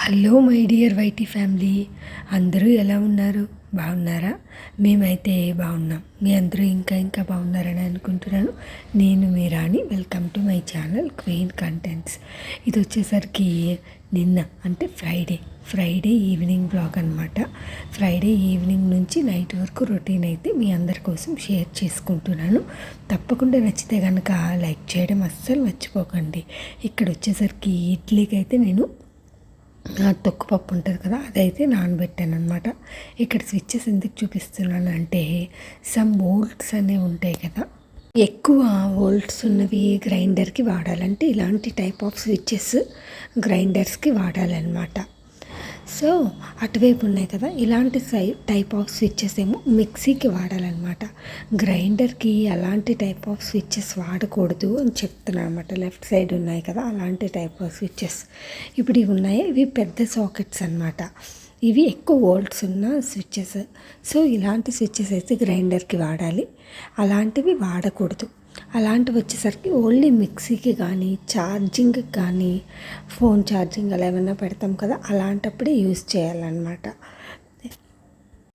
Hello my dear YT family. అందరూ ఎలా ఉన్నారు? బాగున్నారా? మేమైతే బాగున్నాం. మీ అందరూ ఇంకా ఇంకా బాగున్నారని అనుకుంటున్నాను. నేను మీ Rani welcome to my channel queen contents. ఇది వచ్చేసరికి నిన్న అంటే ఫ్రైడే. ఫ్రైడే ఈవినింగ్ బ్లాగ్ అనమాట ఫ్రైడే ఈవినింగ్ నుంచి నైట్ వరకు రొటీన్ అయితే మీ అందరి కోసం షేర్ చేసుకుంటున్నాను. తప్పకుండా నచ్చితే కనుక లైక్ చేయడం అస్సలు మర్చిపోకండి. ఇక్కడ వచ్చేసరికి ఇడ్లీకి అయితే నేను తొక్కుపప్పు ఉంటుంది కదా అదైతే నానబెట్టాను అనమాట ఇక్కడ స్విచ్చెస్ ఎందుకు చూపిస్తున్నాను అంటే సమ్ ఓల్డ్స్ అనేవి ఉంటాయి కదా ఎక్కువ ఓల్డ్స్ ఉన్నవి గ్రైండర్కి వాడాలంటే ఇలాంటి టైప్ ఆఫ్ స్విచ్చెస్ గ్రైండర్స్కి వాడాలన్నమాట. సో అటువైపు ఉన్నాయి కదా ఇలాంటి సై టైప్ ఆఫ్ స్విచ్చెస్ ఏమో మిక్సీకి వాడాలన్నమాట. గ్రైండర్కి అలాంటి టైప్ ఆఫ్ స్విచ్చెస్ వాడకూడదు అని చెప్తున్నాను అనమాట లెఫ్ట్ సైడ్ ఉన్నాయి కదా అలాంటి టైప్ ఆఫ్ స్విచ్చెస్ ఇప్పుడు ఇవి ఉన్నాయి ఇవి పెద్ద సాకెట్స్ అనమాట ఇవి ఎక్కువ వోల్ట్స్ ఉన్న స్విచ్చెస్ సో ఇలాంటి స్విచ్చెస్ అయితే గ్రైండర్కి వాడాలి. అలాంటివి వాడకూడదు. అలాంటివి వచ్చేసరికి ఓన్లీ మిక్సీకి కానీ ఛార్జింగ్కి కానీ ఫోన్ ఛార్జింగ్ అలా ఏమైనా పెడతాం కదా అలాంటప్పుడే యూజ్ చేయాలన్నమాట.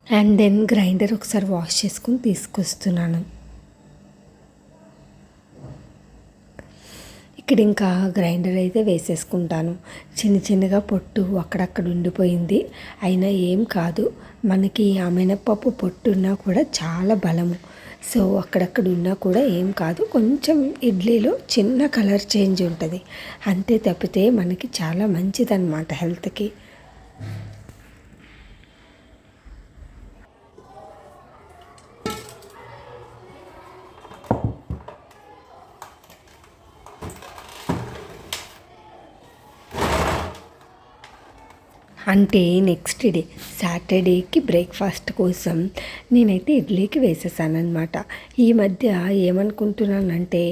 అండ్ దెన్ గ్రైండర్ ఒకసారి వాష్ చేసుకుని తీసుకొస్తున్నాను. ఇక్కడ ఇంకా గ్రైండర్ అయితే వేసేసుకుంటాను. చిన్న చిన్నగా పొట్టు అక్కడక్కడ ఉండిపోయింది. అయినా ఏం కాదు మనకి ఆ మినప్పప్పు పొట్టు ఉన్నా కూడా చాలా బలము. సో అక్కడక్కడ ఉన్నా కూడా ఏం కాదు. కొంచెం ఇడ్లీలో చిన్న కలర్ చేంజ్ ఉంటుంది. అంతే తప్పితే మనకి చాలా మంచిదన్నమాట హెల్త్కి. అంటే నెక్స్ట్ డే సాటర్డేకి బ్రేక్ఫాస్ట్ కోసం నేనైతే ఇడ్లీకి వేసేసానమాట ఈ మధ్య ఏమనుకుంటున్నానంటే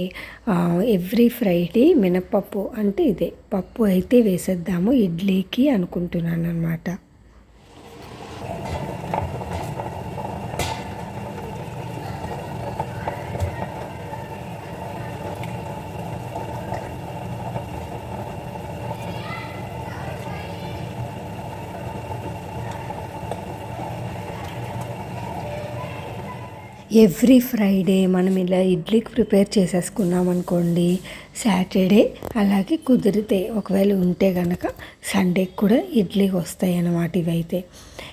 ఎవ్రీ ఫ్రైడే మినప్పప్పు అంటే ఇదే పప్పు అయితే వేసేద్దాము ఇడ్లీకి అనుకుంటున్నాను అనమాట ఎవ్రీ ఫ్రైడే మనం ఇలా ఇడ్లీకి ప్రిపేర్ చేసేసుకున్నాం అనుకోండి సాటర్డే అలాగే కుదిరితే ఒకవేళ ఉంటే కనుక సండేకి కూడా ఇడ్లీకి వస్తాయి అన్నమాట ఇవైతే.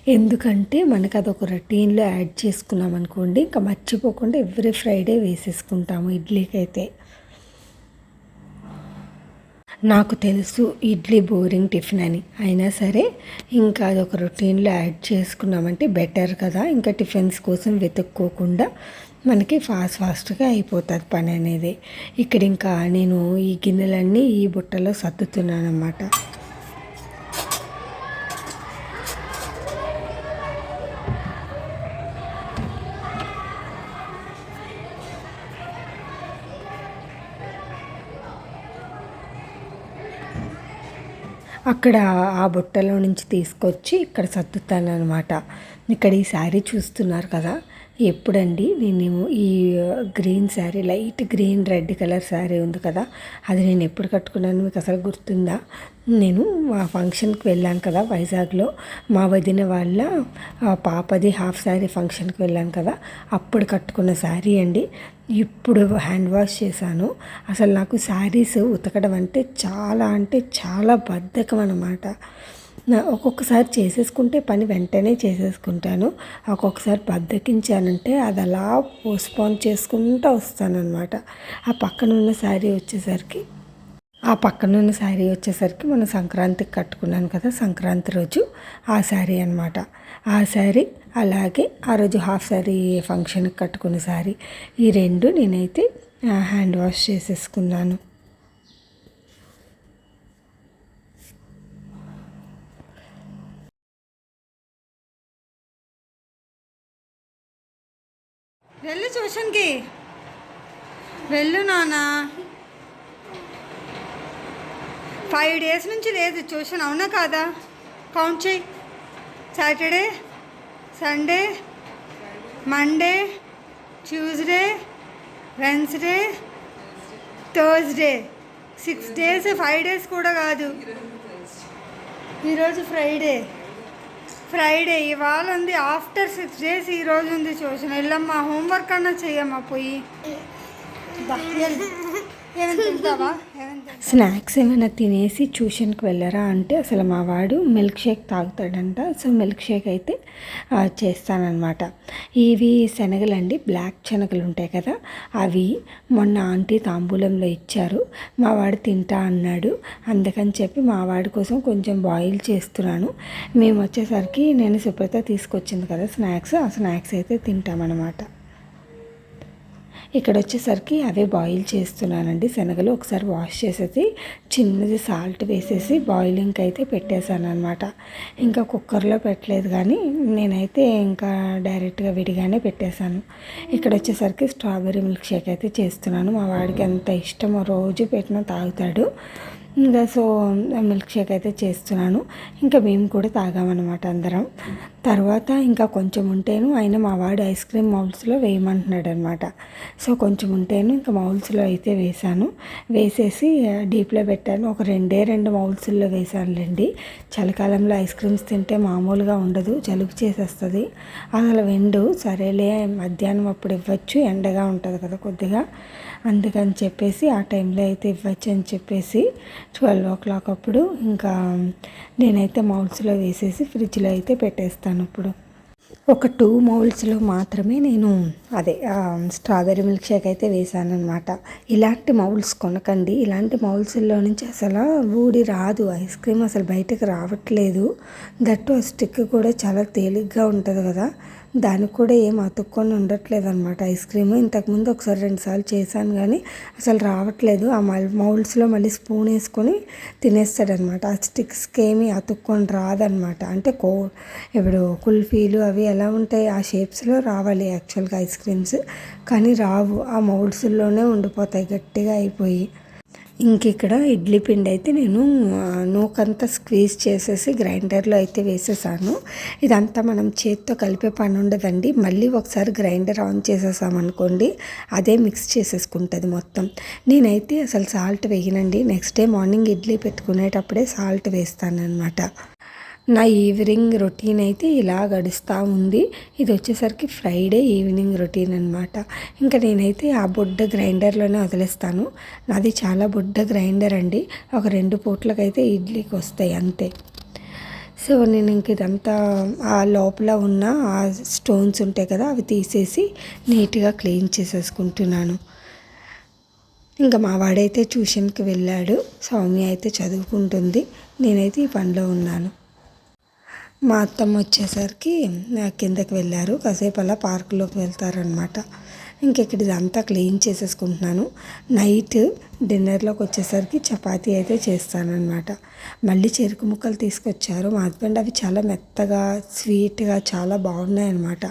ఎందుకంటే మనకు అదొక రొటీన్లో యాడ్ చేసుకున్నాం అనుకోండి ఇంకా మర్చిపోకుండా ఎవ్రీ ఫ్రైడే వేసేసుకుంటాము ఇడ్లీకి అయితే నాకు తెలుసు ఇడ్లీ బోరింగ్ టిఫిన్ అని. అయినా సరే ఇంకా అది ఒక రొటీన్లో యాడ్ చేసుకున్నామంటే బెటర్ కదా. ఇంకా టిఫిన్స్ కోసం వెతుక్కోకుండా మనకి ఫాస్ట్ ఫాస్ట్గా అయిపోతుంది పని అనేది. ఇక్కడ ఇంకా నేను ఈ గిన్నెలన్నీ ఈ బుట్టలో సర్దుతున్నాను అన్నమాట అక్కడ ఆ బుట్టలో నుంచి తీసుకొచ్చి ఇక్కడ సర్దుతాను అనమాట ఇక్కడ ఈ శారీ చూస్తున్నారు కదా? ఎప్పుడండి? నేను ఈ green sari light green red colour sari ఉంది కదా అది నేను ఎప్పుడు కట్టుకున్నాను మీకు అసలు గుర్తుందా? నేను ఆ ఫంక్షన్కి వెళ్ళాను కదా వైజాగ్లో మా వదిన వాళ్ళ పాపది హాఫ్ శారీ ఫంక్షన్కి వెళ్ళాను కదా అప్పుడు కట్టుకున్న శారీ అండి. ఇప్పుడు హ్యాండ్ వాష్ చేశాను. అసలు నాకు శారీస్ ఉతకడం అంటే చాలా అంటే చాలా బద్ధకం అన్నమాట. నా ఒక్కొక్కసారి చేసేసుకుంటే పని వెంటనే చేసేసుకుంటాను. ఒక్కొక్కసారి బద్దకించానంటే అది అలా పోస్ట్పోన్ చేసుకుంటూ వస్తానన్నమాట. ఆ పక్కన ఉన్న శారీ వచ్చేసరికి ఆ పక్కన ఉన్న శారీ వచ్చేసరికి మనం సంక్రాంతికి కట్టుకున్నాను కదా సంక్రాంతి రోజు ఆ శారీ అనమాట ఆ శారీ అలాగే ఆ రోజు హాఫ్ శారీ ఫంక్షన్కి కట్టుకున్న శారీ. ఈ రెండు నేనైతే హ్యాండ్ వాష్ చేసేసుకున్నాను. వెళ్ళు ట్యూషన్కి. వెళ్ళు నాన్న. ఫైవ్ డేస్ నుంచి లేదు ట్యూషన్ అవునా కాదా? కౌంట్ చేయి. Saturday Sunday Monday Tuesday Wednesday Thursday. Six days five days కూడా కాదు. ఈరోజు ఫ్రైడే. ఫ్రైడే ఇవాళ ఉంది ఆఫ్టర్ సిక్స్ డేస్ ఈ రోజు ఉంది చూసిన. ఇల్లమ్మ హోంవర్క్ అన్నా చెయ్యమ్మా పోయి. స్నాక్స్ ఏమైనా తినేసి ట్యూషన్కి వెళ్ళరా అంటే అసలు మా వాడు మిల్క్ షేక్ తాగుతాడంట. సో మిల్క్ షేక్ అయితే చేస్తానన్నమాట. ఇవి శనగలండి బ్లాక్ శనగలు ఉంటాయి కదా అవి మొన్న ఆంటీ తాంబూలంలో ఇచ్చారు. మా వాడు తింటా అన్నాడు. అందుకని చెప్పి మా వాడి కోసం కొంచెం బాయిల్ చేస్తున్నాను. మేము వచ్చేసరికి నేను సుప్రత తీసుకొచ్చింది కదా స్నాక్స్ ఆ స్నాక్స్ అయితే తింటామన్నమాట. ఇక్కడ వచ్చేసరికి అవే బాయిల్ చేస్తున్నానండి. శనగలు ఒకసారి వాష్ చేసేసి చిన్నది సాల్ట్ వేసేసి బాయిలింగ్కి అయితే పెట్టేశాను అనమాట ఇంకా కుక్కర్లో పెట్టలేదు కానీ నేనైతే ఇంకా డైరెక్ట్గా విడిగానే పెట్టేశాను. ఇక్కడ వచ్చేసరికి స్ట్రాబెర్రీ మిల్క్ షేక్ అయితే చేస్తున్నాను. మా వాడికి ఎంత ఇష్టమో రోజు పెట్టినా తాగుతాడు. ఇంకా సో మిల్క్ షేక్ అయితే చేస్తున్నాను. ఇంకా మేము కూడా తాగామన్నమాట అందరం. తర్వాత ఇంకా కొంచెం ఉంటేను ఆయన మా వాడు ఐస్ క్రీమ్ మౌల్స్లో వేయమంటున్నాడు అనమాట సో కొంచెం ఉంటేను ఇంకా మౌల్స్లో అయితే వేశాను. వేసేసి డీప్లో పెట్టాను. ఒక రెండే రెండు మౌల్స్లో వేశానులేండి. చలికాలంలో ఐస్ క్రీమ్స్ తింటే మామూలుగా ఉండదు జలుబు చేసేస్తుంది. అసలు వెండు సరేలే మధ్యాహ్నం అప్పుడు ఇవ్వచ్చు ఎండగా ఉంటుంది కదా కొద్దిగా. అందుకని చెప్పేసి ఆ టైంలో అయితే ఇవ్వచ్చు అని చెప్పేసి ట్వెల్వ్ ఓ క్లాక్ అప్పుడు ఇంకా నేనైతే మౌల్స్లో వేసేసి ఫ్రిడ్జ్లో అయితే పెట్టేస్తాను ఇప్పుడు. ఒక టూ మౌల్స్లో మాత్రమే నేను అదే స్ట్రాబెర్రీ మిల్క్ షేక్ అయితే వేసాను అనమాట ఇలాంటి మౌల్స్ కొనకండి. ఇలాంటి మౌల్స్లో నుంచి అసలు ఊడి రాదు. ఐస్ క్రీమ్ అసలు బయటకు రావట్లేదు. దట్టు ఆ స్టిక్ కూడా చాలా తేలిగ్గా ఉంటుంది కదా. దానికి కూడా ఏం అతుక్కొని ఉండట్లేదు అనమాట ఐస్ క్రీమ్ ఇంతకుముందు ఒకసారి రెండుసార్లు చేశాను కానీ అసలు రావట్లేదు. ఆ మల్ మౌల్స్లో మళ్ళీ స్పూన్ వేసుకొని తినేస్తాడనమాట ఆ స్టిక్స్కి ఏమీ అతుక్కొని రాదనమాట అంటే కో ఇప్పుడు కుల్ఫీలు అవి ఎలా ఉంటాయి ఆ షేప్స్లో రావాలి యాక్చువల్గా ఐస్ క్రీమ్స్. కానీ రావు. ఆ మౌల్స్లోనే ఉండిపోతాయి గట్టిగా అయిపోయి. ఇంక ఇక్కడ ఇడ్లీ పిండి అయితే నేను నూకంతా స్క్వీజ్ చేసేసి గ్రైండర్లో అయితే వేసేసాను. ఇదంతా మనం చేత్తో కలిపే పని ఉండదండి. మళ్ళీ ఒకసారి గ్రైండర్ ఆన్ చేసేసామనుకోండి అదే మిక్స్ చేసేసుకుంటుంది మొత్తం. నేనైతే అసలు సాల్ట్ వేయనండి. నెక్స్ట్ డే మార్నింగ్ ఇడ్లీ పెట్టుకునేటప్పుడే సాల్ట్ వేస్తాను అనమాట నా ఈవినింగ్ రొటీన్ అయితే ఇలా గడుస్తూ ఉంది. ఇది వచ్చేసరికి ఫ్రైడే ఈవినింగ్ రొటీన్ అనమాట ఇంకా నేనైతే ఆ బుడ్డ గ్రైండర్లోనే వదిలేస్తాను. నాది చాలా బుడ్డ గ్రైండర్ అండి. ఒక రెండు పూట్లకైతే ఇడ్లీకి వస్తాయి అంతే. సో నేను ఇంక ఇదంతా ఆ లోపల ఉన్న ఆ స్టోన్స్ ఉంటాయి కదా అవి తీసేసి నీట్గా క్లీన్ చేసేసుకుంటున్నాను. ఇంకా మా వాడైతే ట్యూషన్కి వెళ్ళాడు. సౌమ్య అయితే చదువుకుంటుంది. నేనైతే ఈ పనిలో ఉన్నాను. మా అత్తమ్మ వచ్చేసరికి కిందకి వెళ్ళారు. కాసేపు అలా పార్కులోకి వెళ్తారనమాట ఇంకెక్కడ ఇదంతా క్లీన్ చేసేసుకుంటున్నాను. నైట్ డిన్నర్లోకి వచ్చేసరికి చపాతీ అయితే చేస్తానన్నమాట. మళ్ళీ చెరుకు ముక్కలు తీసుకొచ్చారు. మా హస్బెండ్ అవి చాలా మెత్తగా స్వీట్గా చాలా బాగున్నాయి అన్నమాట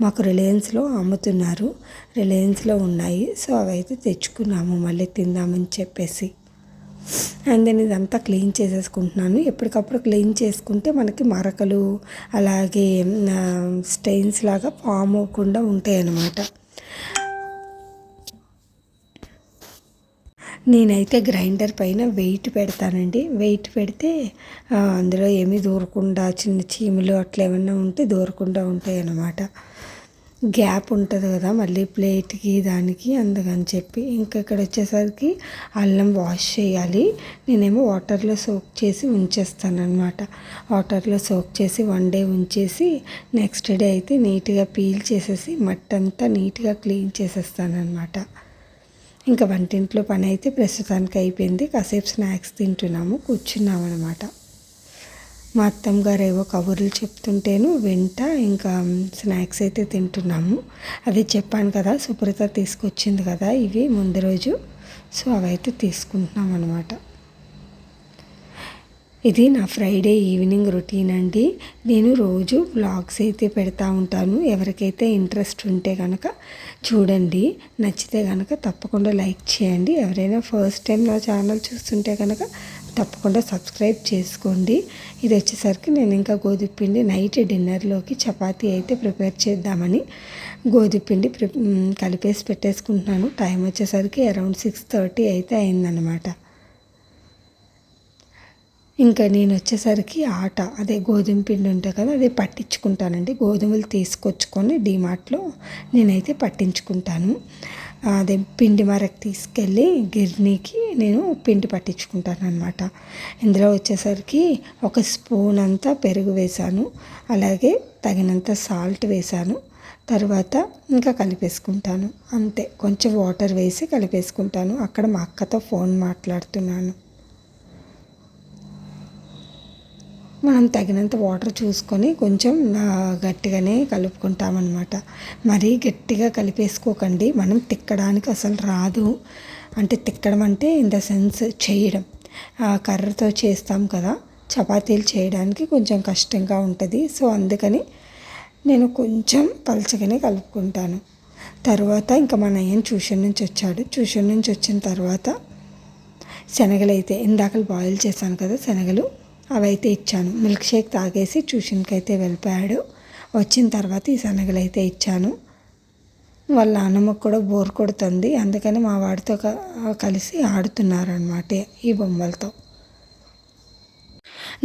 మాకు రిలయన్స్లో అమ్ముతున్నారు. రిలయన్స్లో ఉన్నాయి. సో అవి అయితే తెచ్చుకున్నాము. మళ్ళీ తిందామని చెప్పేసి. అండ్ దెన్ ఇదంతా క్లీన్ చేసేసుకుంటున్నాను. ఎప్పటికప్పుడు క్లీన్ చేసుకుంటే మనకి మరకలు అలాగే స్టెయిన్స్ లాగా ఫామ్ అవ్వకుండా ఉంటాయి అన్నమాట నేనైతే గ్రైండర్ పైన వెయిట్ పెడతానండి. వెయిట్ పెడితే అందులో ఏమీ దూరకుండా చిన్న చీమలు అట్లా ఏమన్నా ఉంటే దూరకుండా ఉంటాయి అన్నమాట గ్యాప్ ఉంటుంది కదా మళ్ళీ ప్లేట్కి దానికి అందుకని చెప్పి. ఇంకా ఇక్కడ వచ్చేసరికి అల్లం వాష్ చేయాలి. నేనేమో వాటర్లో సోక్ చేసి ఉంచేస్తానమాట వాటర్లో సోక్ చేసి వన్ డే ఉంచేసి నెక్స్ట్ డే అయితే నీట్గా పీల్ చేసేసి మట్టి అంతా నీట్గా క్లీన్ చేసేస్తానమాట ఇంకా వంటింట్లో పని అయితే ప్రస్తుతానికి అయిపోయింది కాసేపు స్నాక్స్ తింటున్నాము కూర్చున్నాం అనమాట మా అత్తమ్మ గారు ఏవో కబుర్లు చెప్తుంటేను వెంట ఇంకా స్నాక్స్ అయితే తింటున్నాము. అదే చెప్పాను కదా సుప్రత తీసుకొచ్చింది కదా ఇవి ముందు రోజు. సో అవైతే తీసుకుంటున్నాం అనమాట ఇది నా ఫ్రైడే ఈవినింగ్ రొటీన్ అండి. నేను రోజు బ్లాగ్స్ అయితే పెడతా ఉంటాను. ఎవరికైతే ఇంట్రెస్ట్ ఉంటే కనుక చూడండి. నచ్చితే కనుక తప్పకుండా లైక్ చేయండి. ఎవరైనా ఫస్ట్ టైం నా ఛానల్ చూస్తుంటే కనుక తప్పకుండా సబ్స్క్రైబ్ చేసుకోండి. ఇది వచ్చేసరికి నేను ఇంకా గోధుమ పిండి నైట్ డిన్నర్లోకి చపాతీ అయితే ప్రిపేర్ చేద్దామని గోధుమ పిండి ప్రి కలిపేసి పెట్టేసుకుంటున్నాను. టైం వచ్చేసరికి అరౌండ్ సిక్స్ థర్టీ అయితే అయిందనమాట ఇంకా నేను వచ్చేసరికి ఆట అదే గోధుమ పిండి ఉంటుంది కదా అదే పట్టించుకుంటానండి. గోధుమలు తీసుకొచ్చుకొని డిమార్ట్లో నేనైతే పట్టించుకుంటాను. అదే పిండి మరకు తీసుకెళ్ళి గిర్నీకి నేను పిండి పట్టించుకుంటాను అనమాట ఇందులో వచ్చేసరికి ఒక స్పూన్ అంతా పెరుగు వేశాను అలాగే తగినంత సాల్ట్ వేశాను తర్వాత ఇంకా కలిపేసుకుంటాను. అంతే కొంచెం వాటర్ వేసి కలిపేసుకుంటాను. అక్కడ మా అక్కతో ఫోన్ మాట్లాడుతున్నాను. మనం తగినంత వాటర్ చూసుకొని కొంచెం గట్టిగానే కలుపుకుంటామన్నమాట. మరీ గట్టిగా కలిపేసుకోకండి. మనం తిక్కడానికి అసలు రాదు. అంటే తిక్కడం అంటే ఇన్ ద సెన్స్ చేయడం. ఆ కర్రతో చేస్తాం కదా. చపాతీలు చేయడానికి కొంచెం కష్టంగా ఉంటుంది. సో అందుకని నేను కొంచెం పలచగానే కలుపుకుంటాను. తర్వాత ఇంకా మా నయ్యన్ ట్యూషన్ నుంచి వచ్చాడు. ట్యూషన్ నుంచి వచ్చిన తర్వాత శనగలు అయితే ఇందాకలు బాయిల్ చేశాను కదా శనగలు. అవైతే ఇచ్చాను. మిల్క్ షేక్ తాగేసి ట్యూషన్కి అయితే వెళ్ళిపోయాడు. వచ్చిన తర్వాత ఈ శనగలు అయితే ఇచ్చాను. వాళ్ళ నాన్నమ్మకు కూడా బోర్ కొడుతుంది. అందుకని మా వాడితో కలిసి ఆడుతున్నారనమాట ఈ బొమ్మలతో.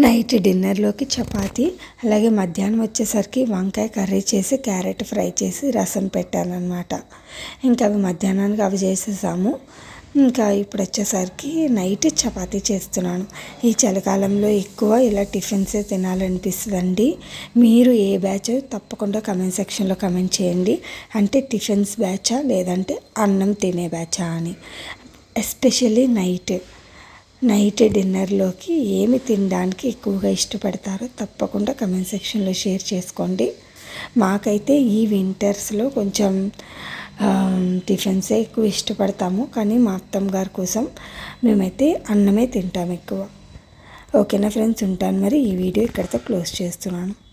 నైట్ డిన్నర్లోకి చపాతి అలాగే మధ్యాహ్నం వచ్చేసరికి వంకాయ కర్రీ చేసి క్యారెట్ ఫ్రై చేసి రసం పెట్టానన్నమాట. ఇంకా అవి మధ్యాహ్నానికి అవి చేసేసాము. ఇంకా ఇప్పుడు వచ్చేసరికి నైట్ చపాతీ చేస్తున్నాను. ఈ చలికాలంలో ఎక్కువ ఇలా టిఫిన్సే తినాలనిపిస్తుందండి? మీరు ఏ బ్యాచ్ తప్పకుండా కమెంట్ సెక్షన్లో కమెంట్ చేయండి. అంటే టిఫిన్స్ బ్యాచా లేదంటే అన్నం తినే బ్యాచా అని. ఎస్పెషల్లీ నైట్ నైట్ డిన్నర్లోకి ఏమి తినడానికి ఎక్కువగా ఇష్టపడతారో తప్పకుండా కమెంట్ సెక్షన్లో షేర్ చేసుకోండి. మాకైతే ఈ వింటర్స్లో కొంచెం టిఫిన్సే ఎక్కువ ఇష్టపడతాము కానీ మా అత్తమ్మ గారి కోసం మేమైతే అన్నమే తింటాం ఎక్కువ. ఓకేనా ఫ్రెండ్స్? ఉంటాను మరి. ఈ వీడియో ఇక్కడితో క్లోజ్ చేస్తున్నాను.